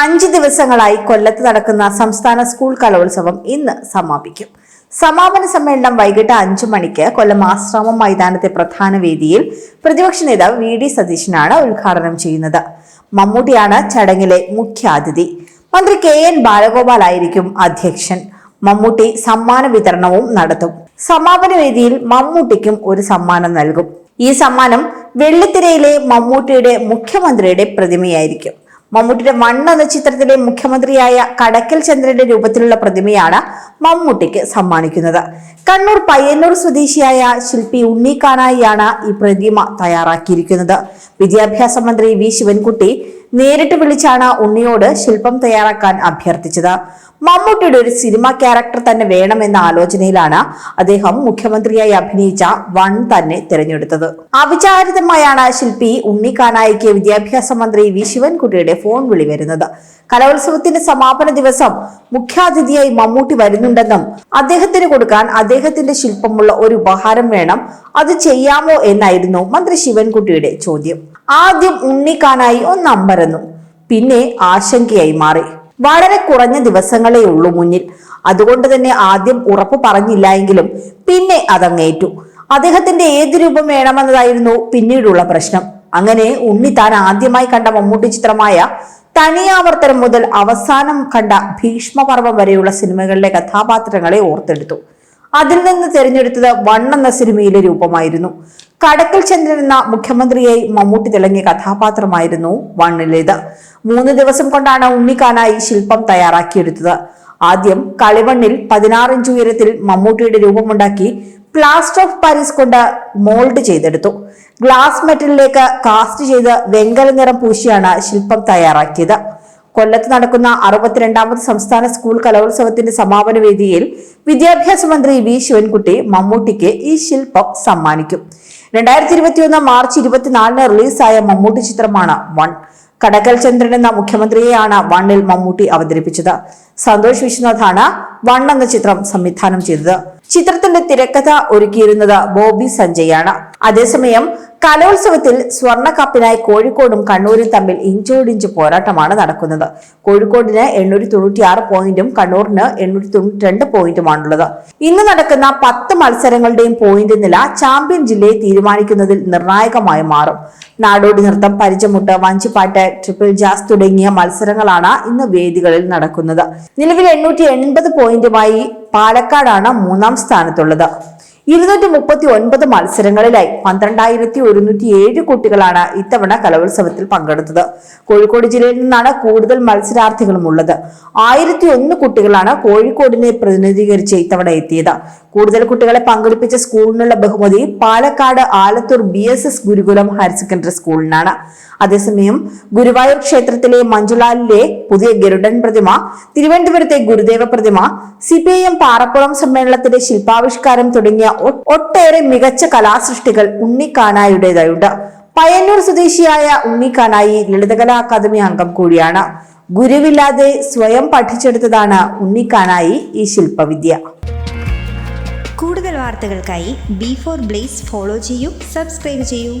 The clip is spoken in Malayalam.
അഞ്ച് ദിവസങ്ങളായി കൊല്ലത്ത് നടക്കുന്ന സംസ്ഥാന സ്കൂൾ കലോത്സവം ഇന്ന് സമാപിക്കും. സമാപന സമ്മേളനം വൈകിട്ട് അഞ്ചു മണിക്ക് കൊല്ലം ആശ്രമം മൈതാനത്തെ പ്രധാന വേദിയിൽ പ്രതിപക്ഷ നേതാവ് വി ഡി സതീശനാണ് ഉദ്ഘാടനം ചെയ്യുന്നത്. മമ്മൂട്ടിയാണ് ചടങ്ങിലെ മുഖ്യാതിഥി. മന്ത്രി കെ എൻ ബാലഗോപാൽ ആയിരിക്കും അധ്യക്ഷൻ. മമ്മൂട്ടി സമ്മാന വിതരണവും നടത്തും. സമാപന വേദിയിൽ മമ്മൂട്ടിക്കും ഒരു സമ്മാനം നൽകും. ഈ സമ്മാനം വെള്ളിത്തിരയിലെ മമ്മൂട്ടിയുടെ മുഖ്യമന്ത്രിയുടെ പ്രതിമയായിരിക്കും. മമ്മൂട്ടിയുടെ മണ്ണ് എന്ന ചിത്രത്തിലെ മുഖ്യമന്ത്രിയായ കടക്കൽ ചന്ദ്രന്റെ രൂപത്തിലുള്ള പ്രതിമയാണ് മമ്മൂട്ടിക്ക് സമ്മാനിക്കുന്നത്. കണ്ണൂർ പയ്യന്നൂർ സ്വദേശിയായ ശില്പി ഉണ്ണിക്കാനായിയാണ് ഈ പ്രതിമ തയ്യാറാക്കിയിരിക്കുന്നത്. വിദ്യാഭ്യാസ മന്ത്രി വി. ശിവൻകുട്ടി നേരിട്ട് വിളിച്ചാണ് ഉണ്ണിയോട് ശില്പം തയ്യാറാക്കാൻ അഭ്യർത്ഥിച്ചത്. മമ്മൂട്ടിയുടെ ഒരു സിനിമ ക്യാരക്ടർ തന്നെ വേണമെന്ന ആലോചനയിലാണ് അദ്ദേഹം മുഖ്യമന്ത്രിയായി അഭിനയിച്ച വൺ തന്നെ തിരഞ്ഞെടുത്തത്. അവിചാരിതമായാണ് ശില്പി ഉണ്ണിക്കാനായിക്ക് വിദ്യാഭ്യാസ മന്ത്രി വി ശിവൻകുട്ടിയുടെ ഫോൺ വിളി വരുന്നത്. കലോത്സവത്തിന്റെ സമാപന ദിവസം മുഖ്യാതിഥിയായി മമ്മൂട്ടി വരുന്നുണ്ടെന്നും അദ്ദേഹത്തിന് കൊടുക്കാൻ അദ്ദേഹത്തിന്റെ ശില്പമുള്ള ഒരു ഉപഹാരം വേണം അത് ചെയ്യാമോ എന്നായിരുന്നു മന്ത്രി ശിവൻകുട്ടിയുടെ ചോദ്യം. ആദ്യം ഉണ്ണിക്കാനായി ഒന്ന് അമ്പരന്നു പിന്നെ ആശങ്കയായി മാറി. വളരെ കുറഞ്ഞ ദിവസങ്ങളേ ഉള്ളൂ മുന്നിൽ. അതുകൊണ്ട് തന്നെ ആദ്യം ഉറപ്പ് പറഞ്ഞില്ല എങ്കിലും പിന്നെ അതങ്ങേറ്റു. അദ്ദേഹത്തിന്റെ ഏത് രൂപം വേണമെന്നതായിരുന്നു പിന്നീടുള്ള പ്രശ്നം. അങ്ങനെ ഉണ്ണി താൻ ആദ്യമായി കണ്ട മമ്മൂട്ടി ചിത്രമായ തനിയാവർത്തനം മുതൽ അവസാനം കണ്ട ഭീഷ്മപർവം വരെയുള്ള സിനിമകളിലെ കഥാപാത്രങ്ങളെ ഓർത്തെടുത്തു. അതിൽ നിന്ന് തിരഞ്ഞെടുത്തത് വൺ എന്ന സിനിമയിലെ രൂപമായിരുന്നു. കടക്കൽ ചന്ദ്രൻ എന്ന മുഖ്യമന്ത്രിയായി മമ്മൂട്ടി തിളങ്ങിയ കഥാപാത്രമായിരുന്നു വണ്ണിലേത്. മൂന്ന് ദിവസം കൊണ്ടാണ് ഉണ്ണിക്കാനായി ശില്പം തയ്യാറാക്കിയെടുത്തത്. ആദ്യം കളിവണ്ണിൽ പതിനാറിഞ്ച് ഉയരത്തിൽ മമ്മൂട്ടിയുടെ രൂപമുണ്ടാക്കി പ്ലാസ്റ്റർ ഓഫ് പാരീസ് കൊണ്ട് മോൾഡ് ചെയ്തെടുത്തു. ഗ്ലാസ് മെറ്റലിലേക്ക് കാസ്റ്റ് ചെയ്ത് വെങ്കല നിറം പൂശിയാണ് ശില്പം തയ്യാറാക്കിയത്. കൊല്ലത്ത് നടക്കുന്ന അറുപത്തിരണ്ടാമത് സംസ്ഥാന സ്കൂൾ കലോത്സവത്തിന്റെ സമാപന വേദിയിൽ വിദ്യാഭ്യാസ മന്ത്രി വി ശിവൻകുട്ടി മമ്മൂട്ടിക്ക് ഈ ശില്പം സമ്മാനിക്കും. രണ്ടായിരത്തി ഇരുപത്തിയൊന്ന് മാർച്ച് ഇരുപത്തിനാലിന് റിലീസായ മമ്മൂട്ടി ചിത്രമാണ് വൺ. കടകൽ ചന്ദ്രൻ എന്ന മുഖ്യമന്ത്രിയെയാണ് വണ്ണിൽ മമ്മൂട്ടി അവതരിപ്പിച്ചത്. സന്തോഷ് വിശ്വനാഥാണ് വൺ എന്ന ചിത്രം സംവിധാനം ചെയ്തത്. ചിത്രത്തിന്റെ തിരക്കഥ ഒരുക്കിയിരുന്നത് ബോബി സഞ്ജയാണ്. അതേസമയം കലോത്സവത്തിൽ സ്വർണ കപ്പിനായി കോഴിക്കോടും കണ്ണൂരും തമ്മിൽ ഇഞ്ചോടിഞ്ച് പോരാട്ടമാണ് നടക്കുന്നത്. കോഴിക്കോടിന് എണ്ണൂറ്റി തൊണ്ണൂറ്റി ആറ് പോയിന്റും കണ്ണൂരിന് എണ്ണൂറ്റി തൊണ്ണൂറ്റി രണ്ട് പോയിന്റുമാണുള്ളത്. ഇന്ന് നടക്കുന്ന പത്ത് മത്സരങ്ങളുടെയും പോയിന്റ് നില ചാമ്പ്യൻ ജില്ലയെ തീരുമാനിക്കുന്നതിൽ നിർണായകമായി മാറും. നാടോടി നൃത്തം പരിചമുട്ട് വഞ്ചിപ്പാട്ട് ട്രിപ്പിൾ ജാസ് തുടങ്ങിയ മത്സരങ്ങളാണ് ഇന്ന് വേദികളിൽ നടക്കുന്നത്. നിലവിൽ എണ്ണൂറ്റി എൺപത് പോയിന്റുമായി പാലക്കാടാണ് മൂന്നാം സ്ഥാനത്തുള്ളത്. ഇരുന്നൂറ്റി മുപ്പത്തി ഒൻപത് മത്സരങ്ങളിലായി പന്ത്രണ്ടായിരത്തി ഒരുന്നൂറ്റി ഏഴ് കുട്ടികളാണ് ഇത്തവണ കലോത്സവത്തിൽ പങ്കെടുത്തത്. കോഴിക്കോട് ജില്ലയിൽ നിന്നാണ് കൂടുതൽ മത്സരാർത്ഥികളും ഉള്ളത് ആയിരത്തി ഒന്ന് കുട്ടികളാണ് കോഴിക്കോടിനെ പ്രതിനിധീകരിച്ച് ഇത്തവണ എത്തിയത്. കൂടുതൽ കുട്ടികളെ പങ്കെടുപ്പിച്ച സ്കൂളിനുള്ള ബഹുമതി Palakkad Alathur B S S Gurukulam higher secondary സ്കൂളിനാണ്. അതേസമയം ഗുരുവായൂർ ക്ഷേത്രത്തിലെ മഞ്ജുലാലിലെ പുതിയ ഗരുഡൻ പ്രതിമ തിരുവനന്തപുരത്തെ ഗുരുദേവ പ്രതിമ C P I M Parappuram സമ്മേളനത്തിന്റെ ശില്പാവിഷ്കാരം തുടങ്ങിയ ഒട്ടേറെ മികച്ച കലാസൃഷ്ടികൾ ഉണ്ണിക്കാനായുടേതായുണ്ട് പയ്യന്നൂർ സ്വദേശിയായ ഉണ്ണിക്കാനായി ലളിതകലാ അക്കാദമി അംഗം കൂടിയാണ്. ഗുരുവില്ലാതെ സ്വയം പഠിച്ചെടുത്തതാണ് ഉണ്ണിക്കാനായി ഈ ശില്പവിദ്യ. കൂടുതൽ വാർത്തകൾക്കായി ബി ഫോർ ബ്ലേസ് ഫോളോ ചെയ്യൂ സബ്സ്ക്രൈബ് ചെയ്യൂ.